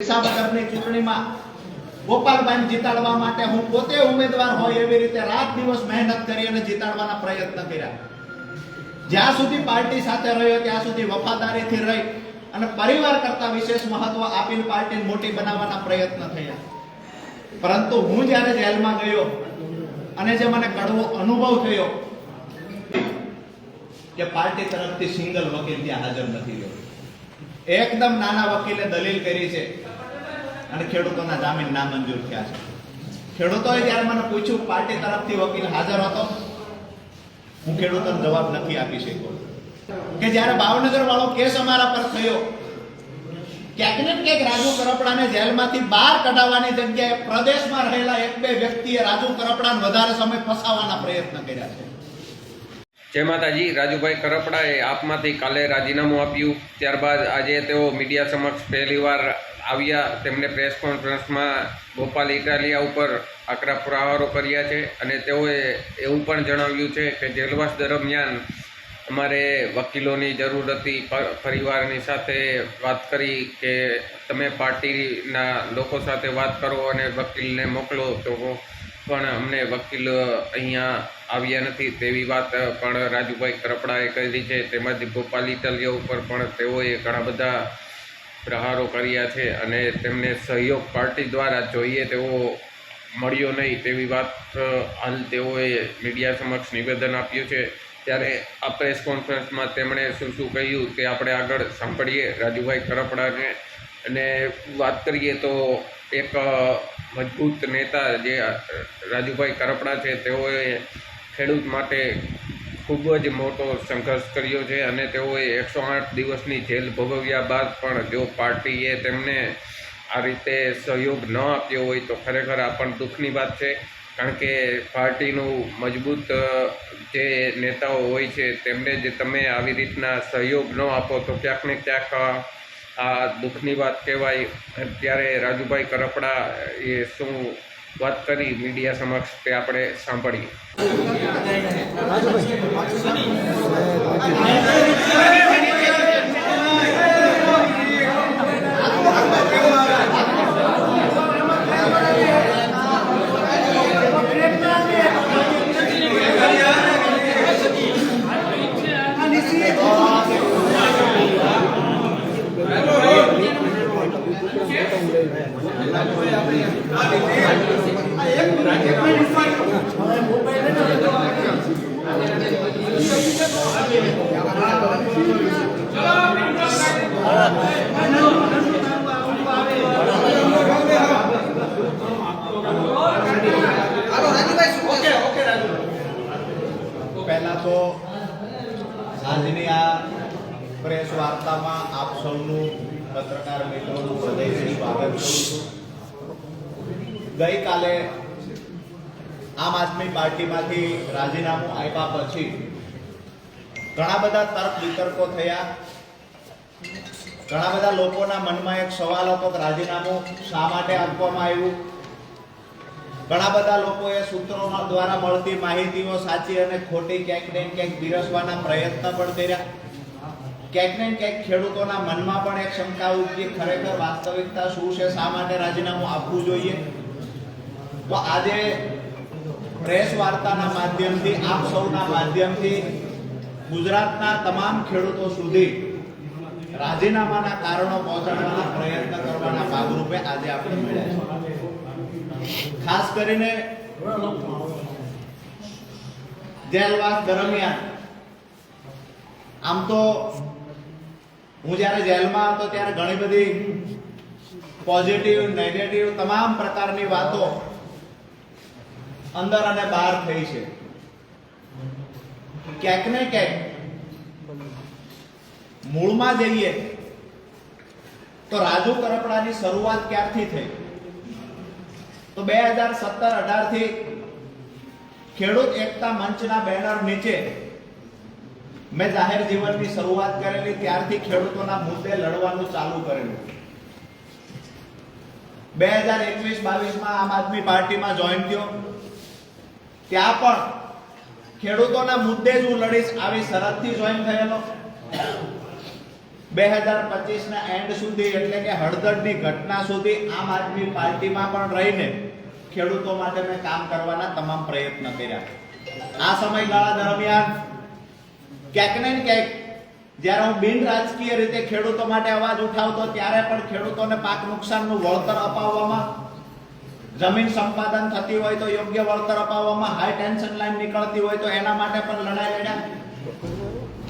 વિસાવદરની ચૂંટણીમાં ગોપાલભાઈને જીતાડવા માટે હું પોતે ઉમેદવાર હોય એવી રીતે રાત દિવસ મહેનત કરી અને જીતાડવાના પ્રયત્ન કર્યા. જ્યાં સુધી પાર્ટી સાથે રહ્યો, ત્યાં સુધી વફાદારીથી રહી અને પરિવાર કરતા વિશેષ મહત્વ આપીને પાર્ટી મોટી બનાવવાના પ્રયત્ન થયા. પરંતુ હું જ્યારે જેલમાં ગયો અને જે મને કડવો અનુભવ થયો કે પાર્ટી તરફથી સિંગલ વકીલ ત્યાં હાજર નથી રહ્યો. એકદમ નાના વકીલે દલીલ કરી છે અને ખેડૂતોના જામીન નામંજૂર થયા છે. ખેડૂતોએ જ્યારે મને પૂછ્યું, પાર્ટી તરફથી વકીલ હાજર હતો? હું ખેડૂતોને જવાબ નથી આપી શક્યો. કે જ્યારે ભાવનગર વાળો કેસ અમારા પર થયો ક્યાંક ને ક્યાંક રાજુ કરપડાને જેલમાંથી બહાર કઢાવવાની જગ્યાએ પ્રદેશમાં રહેલા એક બે વ્યક્તિએ રાજુ કરપડાને વધારે સમય ફસાવવાના પ્રયત્ન કર્યા છે. જય માતાજી, રાજુભાઈ કરપડાએ આપમાંથી કાલે રાજીનામું આપ્યું. ત્યારબાદ આજે તેઓ મીડિયા સમક્ષ પહેલીવાર આવ્યા. તેમણે પ્રેસ કોન્ફરન્સમાં ગોપાલ ઇટાલિયા ઉપર આકરા પુરાવારો કર્યા છે અને તેઓએ એવું પણ જણાવ્યું છે કે જેલવાસ દરમિયાન અમારે વકીલોની જરૂર હતી પરિવારની સાથે વાત કરી કે તમે પાર્ટીના લોકો સાથે વાત કરો અને વકીલને મોકલો. તો પણ અમને વકીલ અહીંયા આવ્યા નથી. તેવી વાત પણ રાજુભાઈ કરપડાએ કરી છે. તેમજ ગોપાલ ઇટલિયા ઉપર પણ તેઓએ ઘણા બધા પ્રહારો કર્યા છે અને તેમને સહયોગ પાર્ટી દ્વારા જોઈએ તેવો મળ્યો નહીં. તેવી વાત હાલ તેઓએ મીડિયા સમક્ષ નિવેદન આપ્યું છે. ત્યારે આ પ્રેસ કોન્ફરન્સમાં તેમણે શું શું કહ્યું તે આપણે આગળ સાંભળીએ. રાજુભાઈ કરપડાને અને વાત કરીએ તો એક મજબૂત નેતા જે રાજુભાઈ કરપડા છે, તેઓએ ખેડૂત માટે ખૂબ જ મોટો સંઘર્ષ કર્યો છે અને તેઓએ એકસો આઠ દિવસની જેલ ભોગવ્યા બાદ પણ જો પાર્ટીએ તેમને આ રીતે સહયોગ ન આપ્યો હોય તો ખરેખર આ પણ દુઃખની વાત છે. કારણ કે પાર્ટીનું મજબૂત જે નેતાઓ હોય છે, તેમને જે તમે આવી રીતના સહયોગ ન આપો તો ક્યાંક ને ક્યાંક આ દુઃખની વાત કહેવાય. ત્યારે રાજુભાઈ કરપડા એ શું વાત કરી મીડિયા સમક્ષ તે આપણે સાંભળીએ. વાર્તામાં આપ સૌનું પત્રકાર મિત્રોનું હૃદયથી સ્વાગત ગઈકાલે આમ આદમી પાર્ટીમાંથી રાજીનામું આપ્યા પછી ઘણા બધા તર્ક વિતર્કો થયા. ઘણા બધા લોકોના મનમાં એક સવાલ હતો કે રાજીનામું શા માટે આપવામાં આવ્યું? ઘણા બધા લોકોએ સૂત્રો દ્વારા મળતી માહિતીઓ સાચી અને ખોટી ક્યાંક ને ક્યાંક બિરસવાના પ્રયત્ન પણ કર્યા. ક્યાંક ને ક્યાંક ખેડૂતોના મનમાં પણ એક શંકા ઉપજી ખરેખર વાસ્તવિકતા શું છે? શા માટે રાજીનામું આપવું જોઈએ? તો આજે પ્રેસ વાર્તાના માધ્યમથી, આપ સૌના માધ્યમથી ગુજરાતના તમામ ખેડૂતો સુધી રાજીનામાના કારણો પહોંચાડવાના પ્રયત્ન કરવાના ભાગરૂપે આજે આપણે મળ્યા છે ખાસ કરીને જેલવાસ દરમિયાન આમ તો હું જ્યારે જેલમાં હતો ત્યારે ઘણી બધી પોઝિટિવ નેગેટિવ તમામ પ્રકારની વાતો અંદર અને બહાર થઈ છે. ક્યાંક ને ક્યાંક મૂળમાં જઈએ તો રાજુ કરપડાની શરૂઆત ક્યારથી થઈ? તો બે હજાર સત્તર અઢારથી ખેડૂત એકતા મંચના બેનર નીચે મેં જાહેર જીવનની શરૂઆત કરેલી, ત્યારથી ખેડૂતોના મુદ્દે લડવાનું ચાલુ કરેલું. બે હજાર એકવીસ બાવીસમાં આમ આદમી પાર્ટીમાં જોઈન થયો. ત્યાં પણ ખેડૂતોના મુદ્દે જ હું લડીશ આવી શરતથી જોઈન થયેલો. બે હજાર પચીસના એન્ડ સુધી એટલે કે હળદરની ઘટના સુધી આમ આદમી પાર્ટીમાં પણ રહીને ખેડૂતો માટે મેં કામ કરવાના તમામ પ્રયત્ન કર્યા. આ સમયગાળા દરમિયાન ક્યાંક ને ક્યાંક, જ્યારે હું બિન રાજકીય રીતે ખેડૂતો માટે અવાજ ઉઠાવતો, ત્યારે પણ ખેડૂતોને પાક નુકસાનનું વળતર અપાવવામાં, જમીન સંપાદન થતી હોય તો યોગ્ય વળતર અપાવવામાં હાઈ ટેન્શન લાઈન નીકળતી હોય તો એના માટે પણ લડાઈ લડ્યા.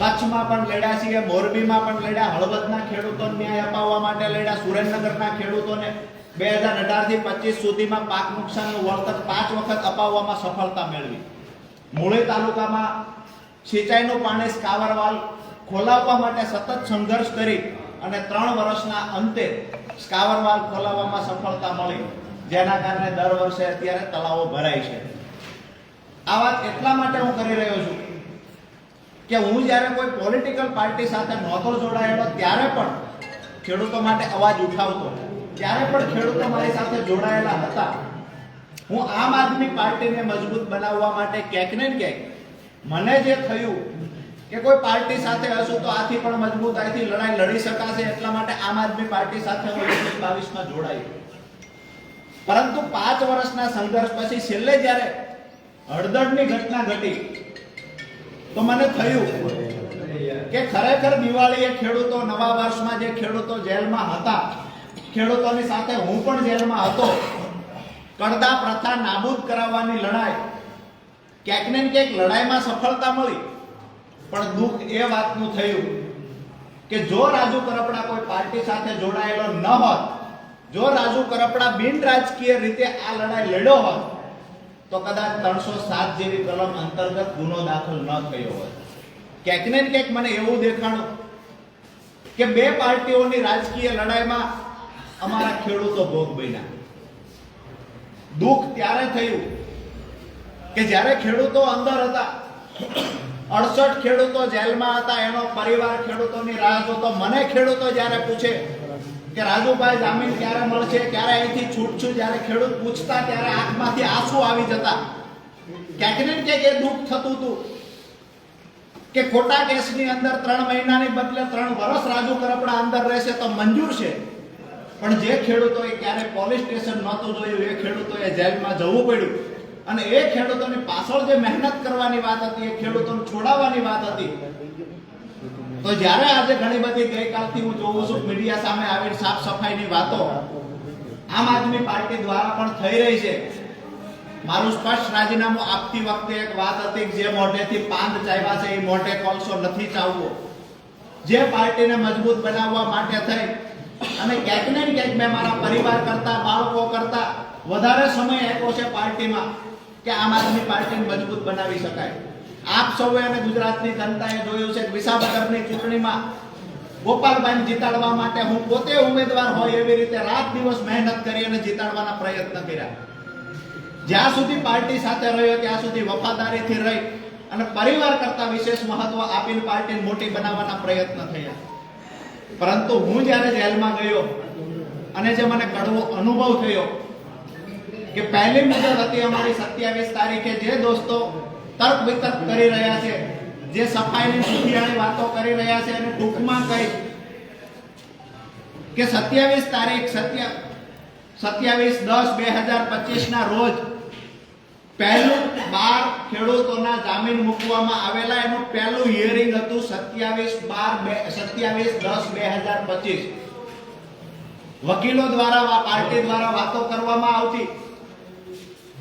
કચ્છમાં પણ લડ્યા છીએ, મોરબીમાં પણ લડ્યા, હળવદના ખેડૂતોને ન્યાય અપાવવા માટે લડ્યા, સુરેન્દ્રનગરના ખેડૂતોને બે હજાર અઢારથી પચીસ સુધીમાં પાક નુકસાનનું વળતર પાંચ વખત અપાવવામાં સફળતા મેળવી. મૂળી તાલુકામાં સિંચાઈનું પાણી સ્કાવરવાલ ખોલાવવા માટે સતત સંઘર્ષ કરી અને ત્રણ વર્ષના અંતે સ્કાવરવાલ ખોલાવવામાં સફળતા મળી, જેના કારણે દર વર્ષે અત્યારે તળાવો ભરાય છે. આ વાત એટલા માટે હું કરી રહ્યો છું કે હું જ્યારે કોઈ પોલિટિકલ પાર્ટી સાથે નહોતો જોડાયેલો, ત્યારે પણ ખેડૂતો માટે અવાજ ઉઠાવતો. ત્યારે પણ ખેડૂતો મારી સાથે જોડાયેલા હતા. હું આમ આદમી પાર્ટીને મજબૂત બનાવવા માટે ક્યાંક ને ક્યાંક મને જે થયું કે કોઈ પાર્ટી સાથે હશું તો આથી પણ મજબૂતાઈથી લડાઈ લડી શકાશે એટલા માટે આમ આદમી પાર્ટી સાથે હું એકવીસ બાવીસમાં જોડાયો પરંતુ પાંચ વર્ષના સંઘર્ષ પછી છેલ્લે જ્યારે હળદરની ઘટના ઘટી, તો મને થયું કે ખરેખર દિવાળીએ ખેડૂતો નવા વર્ષમાં જે ખેડૂતો જેલમાં હતા, ખેડૂતોની સાથે હું પણ જેલમાં હતો, કડદા પ્રથા નાબૂદ કરાવવાની લડાઈ ક્યાંક ને ક્યાંક લડાઈમાં સફળતા મળી. પણ દુઃખ એ વાતનું થયું કે જો રાજુ કરપડા કોઈ પાર્ટી સાથે જોડાયેલો ન હોત, જો રાજુ કરપડા બિન રાજકીય રીતે આ લડાઈ લડ્યો હોત, તો કદાચ ત્રણસો સાત જેવી કલમ અંતર્ગત ગુનો દાખલ ન થયો હોત. ક્યાંક ને ક્યાંક મને એવું દેખાણું કે બે પાર્ટીઓની રાજકીય લડાઈમાં અમારા ખેડૂતો ભોગ બન્યા. દુઃખ ત્યારે થયું કે જ્યારે ખેડૂતો અંદર હતા, અડસઠ ખેડૂતો જેલમાં હતા, એનો પરિવાર ખેડૂતોની રાહ જોતો. મને ખેડૂતો જ્યારે પૂછે કે, રાજુભાઈ, જામીન ક્યારે મળશે? ક્યારે અહીંથી છૂટશું? જ્યારે ખેડૂત પૂછતા ત્યારે આંખમાંથી આંસુ આવી જતા. ક્યાંક ને ક્યાંક એ દુઃખ થતું હતું કે, ખોટા કેસની અંદર ત્રણ મહિનાની બદલે ત્રણ વર્ષ રાજુ કરપડા અંદર રહેશે તો મંજૂર છે. પણ જે ખેડૂતોએ ક્યારે પોલીસ સ્ટેશન નહોતું જોયું, એ ખેડૂતોએ જેલમાં જવું પડ્યું. અને એ ખેડૂતોની પાછળ જે મહેનત કરવાની વાત હતી, એ ખેડૂતોને છોડાવવાની વાત હતી. તો જ્યારે આજે ઘણી બધી ગઈકાલથી હું જોઉં છું, મીડિયા સામે આવીને સાફ સફાઈની વાતો, આમ આદમી પાર્ટી દ્વારા પણ થઈ રહી છે. મારું સ્પષ્ટ રાજીનામું આપતી વખતે એક વાત હતી કે જે મોઢેથી પાંદ ચાવ્યા છે, એ મોઢે કોલસો નથી ચાવવો. જે પાર્ટીને મજબૂત બનાવવા માટે થઈ. અને ક્યાંક ને ક્યાંક મેં મારા પરિવાર કરતા, બાળકો કરતા, વધારે સમય આપ્યો છે પાર્ટીમાં. કે આમ આદમી પાર્ટીને મજબૂત બનાવી શકાય. આપ સૌએ અને ગુજરાતની જનતાએ જોયું છે કે વિસાવદરની ચૂંટણીમાં ગોપાલભાઈને જીતાડવા માટે હું પોતે ઉમેદવાર હોય એવી રીતે રાત દિવસ મહેનત કરી અને જીતાડવાના પ્રયત્ન કર્યા. જ્યાં સુધી પાર્ટી સાથે રહ્યો, ત્યાં સુધી વફાદારીથી રહી અને પરિવાર કરતા વિશેષ મહત્વ આપીને પાર્ટીને મોટી બનાવવાના પ્રયત્ન થયા. પરંતુ હું જ્યારે જેલમાં ગયો અને જે મને કડવો અનુભવ થયો કે પહેલી મુદત હતી અમારી સત્યાવીસ તારીખે જે દોસ્તો તર્ક વિતર્ક કરી રહ્યા છે, જે સફાઈની સુધિયાળી વાતો કરી રહ્યા છે અને ટૂંકમાં કહી કે સત્યાવીસ તારીખ, સત્ય, સત્યાવીસ દસ બે હજાર પચીસ ના રોજ પહેલું બાર ખેડૂતોના જામીન મૂકવામાં આવેલા, એનું પહેલું હિયરિંગ હતું સત્યાવીસ બાર બે, સત્યાવીસ દસ બે હજાર પચીસ. વકીલો દ્વારા, પાર્ટી દ્વારા વાતો કરવામાં આવતી.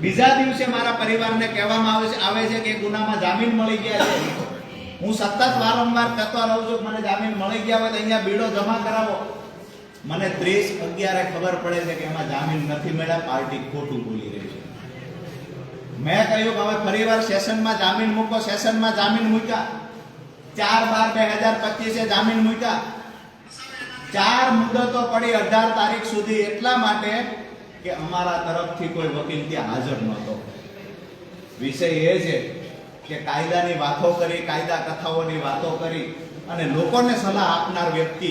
બીજા દિવસે મારા પરિવારને કહેવામાં આવે છે આવે છે કે ગુનામાં જામીન મળી ગયા છે. હું સતત વારંવાર કહેતો રહું છું મને જામીન મળી ગયા હોય તો અહીંયા બીડો જમા કરાવો. મને ત્રીસ અગિયારે ખબર પડે છે કે એમાં જામીન નથી મળ્યા, પાર્ટી ખોટું બોલી રહી છે. મેં કહ્યું કે હવે ફરીવાર સેશનમાં જામીન મૂકો, સેશનમાં જામીન મૂક્યા. ચાર બાર બે હજાર પચીસે જામીન મૂક્યા. ચાર મુદતો પડી અઢાર તારીખ સુધી. એટલા માટે કે અમારા તરફથી કોઈ વકીલ ત્યાં હાજર નહોતો. વિષય એ છે કે કાયદાની વાતો કરી, કાયદા કથાઓની વાતો કરી અને લોકોને સલાહ આપનાર વ્યક્તિ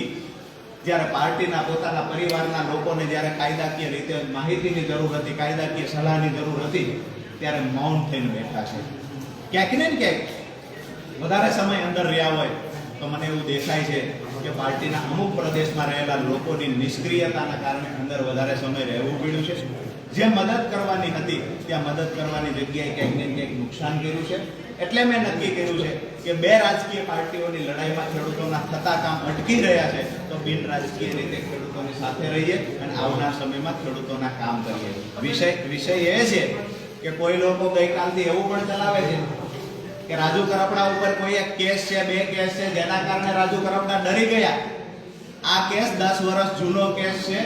જ્યારે પાર્ટીના પોતાના પરિવારના લોકોને જ્યારે કાયદાકીય રીતે માહિતીની જરૂર હતી, કાયદાકીય સલાહની જરૂર હતી, ત્યારે મૌન થઈને બેઠા છે. ક્યાંક ને ક્યાંક વધારે સમય અંદર રહ્યા હોય. તો મને એવું દેખાય છે કે પાર્ટીના અમુક પ્રદેશમાં રહેલા લોકોની નિષ્ક્રિયતાના કારણે અંદર વધારે સમય રહેવું પડ્યું છે. જે મદદ કરવાની હતી, ત્યાં મદદ કરવાની જગ્યાએ ક્યાંક ને ક્યાંક નુકસાન કર્યું છે. એટલે મેં નક્કી કર્યું છે કે બે રાજકીય પાર્ટીઓની લડાઈમાં ખેડૂતોના થતા કામ અટકી રહ્યા છે, તો બિન રાજકીય રીતે ખેડૂતોની સાથે રહીએ અને આવનાર સમયમાં ખેડૂતોના કામ કરીએ. વિષય વિષય એ છે કે કોઈ લોકો ગઈકાલથી એવું પણ ચલાવે છે કે રાજુ કરપડા ઉપર કોઈ એક કેસ છે, બે કેસ છે, જેના કારણે રાજુ કરપડા ડરી ગયા. આ કેસ દસ વર્ષ જૂનો કેસ છે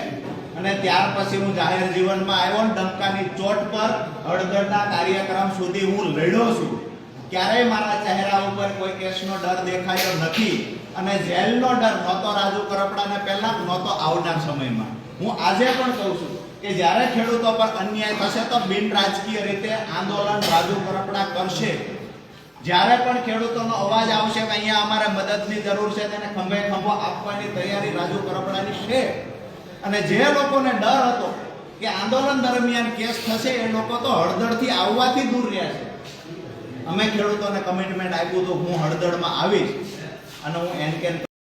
અને ત્યાર પછી હું જાહેર જીવનમાં આવ્યો ને ડંકાની ચોટ પર હળદરના કાર્યક્રમ સુધી હું લડ્યો છું. ક્યારેય મારા ચહેરા ઉપર કોઈ કેસનો ડર દેખાયો નથી અને જેલનો ડર નહોતો રાજુ કરપડાને પહેલા, નહોતો આવનાર સમયમાં. હું આજે પણ કહું છું કે જ્યારે ખેડૂતો પર અન્યાય થશે તો બિન રાજકીય રીતે આંદોલન રાજુ કરપડા કરશે. જ્યારે પણ ખેડૂતોનો અવાજ આવશે કે અહીંયા અમારે મદદની જરૂર છે, તેને ખંભે ખંભો આપવાની તૈયારી રાજુ કરપડાની છે. અને જે લોકોને ડર હતો કે આંદોલન દરમિયાન કેસ થશે, એ લોકો તો હળદળથી આવવાથી દૂર રહ્યા છે. અમે ખેડૂતોને કમિટમેન્ટ આપ્યું તો હું હળદળમાં આવીશ અને હું એન કેન